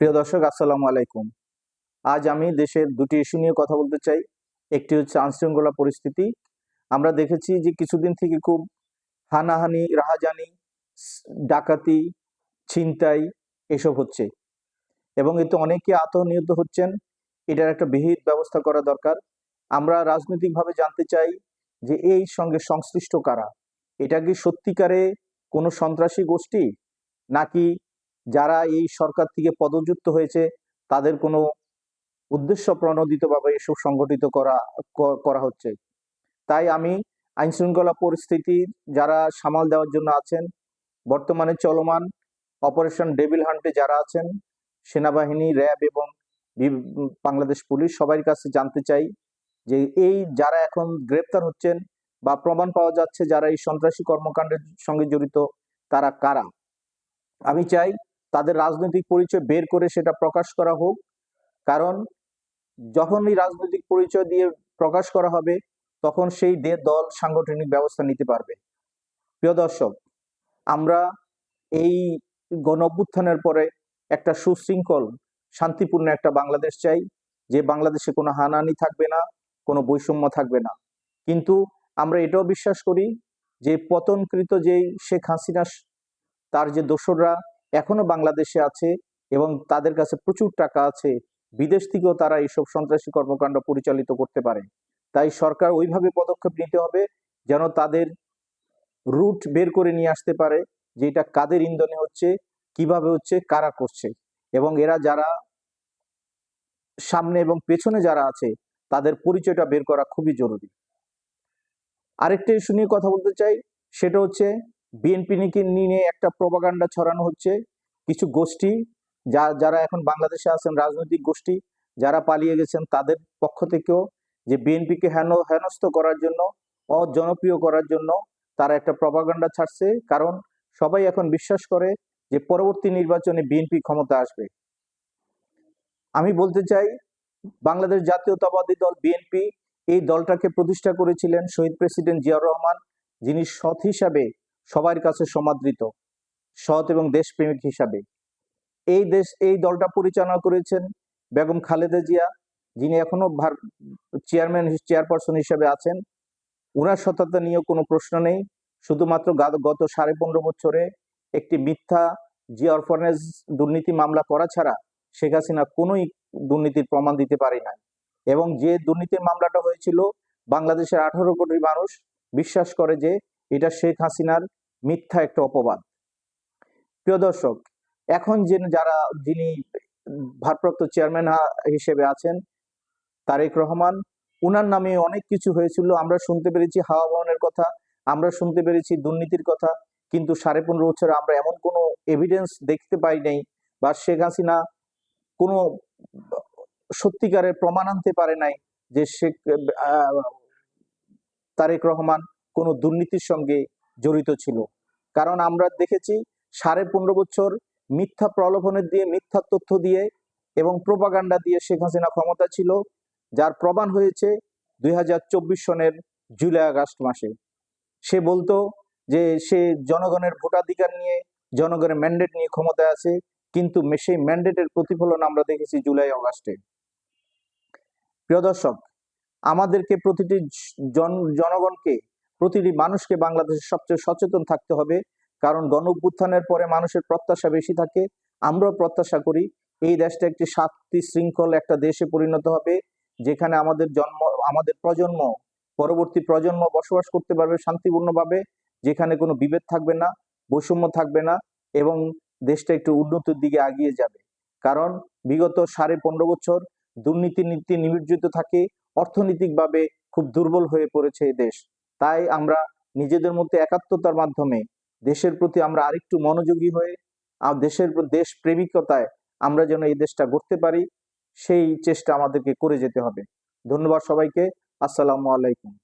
প্রিয় দর্শক, আসসালামু আলাইকুম। আজ আমি দেশের দুটি ইস্যু নিয়ে কথা বলতে চাই। একটি হচ্ছে আইনশৃঙ্খলা পরিস্থিতি। আমরা দেখেছি যে কিছুদিন থেকে খুব হানাহানি, রাহাজানি ডাকাতি, ছিনতাই এসব হচ্ছে এবং এতে অনেকে আত্মনিহত হচ্ছেন। এটার একটা বিহিত ব্যবস্থা করা দরকার। আমরা রাজনৈতিকভাবে জানতে চাই যে এই সঙ্গে সংশ্লিষ্ট কারা? এটা কি সত্যিকারে কোনো সন্ত্রাসী গোষ্ঠী? নাকি যারা এই সরকার থেকে পদচ্যুত হয়েছে, তাদের কোনো উদ্দেশ্য প্রণোদিতভাবে এসব সংগঠিত করা করা হচ্ছে। তাই আমি আইন শৃঙ্খলা পরিস্থিতি যারা সামাল দেওয়ার জন্য আছেন, বর্তমানে চলমান অপারেশন ডেভিল হান্টে যারা আছেন, সেনাবাহিনী, র্যাব এবং বাংলাদেশ পুলিশ সবার কাছে জানতে চাই যে এই যারা এখন গ্রেপ্তার হচ্ছেন বা প্রমাণ পাওয়া যাচ্ছে যারা এই সন্ত্রাসী কর্মকাণ্ডের সঙ্গে জড়িত, তারা কারা? আমি চাই তাদের রাজনৈতিক পরিচয় বের করে সেটা প্রকাশ করা হোক। কারণ যখনই রাজনৈতিক পরিচয় দিয়ে প্রকাশ করা হবে, তখন সেই দল সাংগঠনিক ব্যবস্থা নিতে পারবে। প্রিয় দর্শক, আমরা এই গণ পরে একটা সুশৃঙ্খল, শান্তিপূর্ণ একটা বাংলাদেশ চাই, যে বাংলাদেশে কোনো হানাহানি থাকবে না, কোনো বৈষম্য থাকবে না। কিন্তু আমরা এটাও বিশ্বাস করি যে পতনকৃত যেই শেখ হাসিনা, তার যে দোসররা এখনও বাংলাদেশে আছে এবং তাদের কাছে প্রচুর টাকা আছে। বিদেশ থেকেও তারা এইসব সন্ত্রাসী কর্মকাণ্ড পরিচালিত করতে পারে। তাই সরকার ওইভাবে পদক্ষেপ নিতে হবে যেন তাদের রুট বের করে নিয়ে আসতে পারে যে এটা কাদের ইন্ধনে হচ্ছে, কীভাবে হচ্ছে, কারা করছে। এবং এরা যারা সামনে এবং পেছনে যারা আছে, তাদের পরিচয়টা বের করা খুবই জরুরি। আরেকটা ইস্যু নিয়ে কথা বলতে চাই, সেটা হচ্ছে বিএনপি নিয়ে একটা প্রপাগান্ডা ছড়ানো হচ্ছে। কিছু গোষ্ঠী যা, যারা এখন বাংলাদেশে আছেন, রাজনৈতিক গোষ্ঠী যারা পালিয়ে গেছেন, তাদের পক্ষ থেকেও যে বিএনপিকে হেন, হেনস্থ করার জন্য, অজনপ্রিয় করার জন্য তারা একটা প্রপাগান্ডা ছাড়ছে। কারণ সবাই এখন বিশ্বাস করে যে পরবর্তী নির্বাচনে বিএনপি ক্ষমতা আসবে। আমি বলতে চাই, বাংলাদেশ জাতীয়তাবাদী দল বিএনপি এই দলটাকে প্রতিষ্ঠা করেছিলেন শহীদ প্রেসিডেন্ট জিয়াউর রহমান, যিনি সৎ হিসাবে সবার কাছে সমাদৃত, সৎ এবং দেশপ্রেমিক হিসাবে। এই দেশ, এই দলটা পরিচালনা করেছেন বেগম খালেদা জিয়া, যিনি এখনও চেয়ারম্যান, চেয়ারপারসন হিসেবে আছেন। উনার সততা নিয়েও কোনো প্রশ্ন নেই। শুধুমাত্র গত সাড়ে পনেরো বছরে একটি মিথ্যা জি অরফানেজ দুর্নীতি মামলা করা ছাড়া শেখ হাসিনা কোনোই দুর্নীতির প্রমাণ দিতে পারে নাই। এবং যে দুর্নীতির মামলাটা হয়েছিল, বাংলাদেশের আঠারো কোটি মানুষ বিশ্বাস করে যে এটা শেখ হাসিনার মিথ্যা একটা অপবাদ। প্রিয় দর্শক, এখন যে যারা, যিনি ভারপ্রাপ্ত চেয়ারম্যান হিসেবে আছেন, তারেক রহমান, উনার নামে অনেক কিছু হয়েছিল, আমরা শুনতে পেরেছি হাওয়া ভবনের কথা, আমরা শুনতে পেরেছি দুর্নীতির কথা, কিন্তু সাড়ে পনেরো বছরে আমরা এমন কোনো এভিডেন্স দেখতে পাই নাই বা শেখ হাসিনা কোনো সত্যিকারের প্রমাণ আনতে পারে নাই যে শেখ তারেক রহমান কোনো দুর্নীতির সঙ্গে জড়িত ছিল। কারণ আমরা দেখেছি সাড়ে পনেরো বছর মিথ্যা প্রলোভনের দিয়ে, মিথ্যা তথ্য দিয়ে এবং প্রোপাগান্ডা দিয়ে শেখ হাসিনা ক্ষমতা ছিল, যার প্রমাণ হয়েছে দুই সনের জুলাই আগস্ট মাসে। সে বলতো যে সে জনগণের ভোটাধিকার নিয়ে, জনগণের ম্যান্ডেট নিয়ে ক্ষমতায় আছে, কিন্তু সেই ম্যান্ডেটের প্রতিফলন আমরা দেখেছি জুলাই অগাস্টে প্রিয় দর্শক, আমাদেরকে প্রতিটি জন, জনগণকে প্রতিটি মানুষকে বাংলাদেশের সবচেয়ে সচেতন থাকতে হবে। কারণ গণ অভ্যুত্থানের পরে মানুষের প্রত্যাশা বেশি থাকে। আমরাও প্রত্যাশা করি এই দেশটা একটি শান্তি শৃঙ্খল একটা দেশে পরিণত হবে, যেখানে আমাদের জন্ম, আমাদের প্রজন্ম, পরবর্তী প্রজন্ম বসবাস করতে পারবে শান্তিপূর্ণভাবে, যেখানে কোনো বিভেদ থাকবে না, বৈষম্য থাকবে না এবং দেশটা একটু উন্নতির দিকে এগিয়ে যাবে। কারণ বিগত সাড়ে পনেরো বছর দুর্নীতি নীতি নিমজ্জিত থাকে, অর্থনৈতিকভাবে খুব দুর্বল হয়ে পড়েছে এই দেশ। তাই আমরা নিজেদের মধ্যে একাত্মতার মাধ্যমে দেশের প্রতি আমরা আরেকটু মনোযোগী হয়ে দেশের দেশ প্রেমিকতায় আমরা যেন এই দেশটা গড়তে পারি, সেই চেষ্টা আমাদেরকে করে যেতে হবে। ধন্যবাদ সবাইকে। আসসালামু আলাইকুম।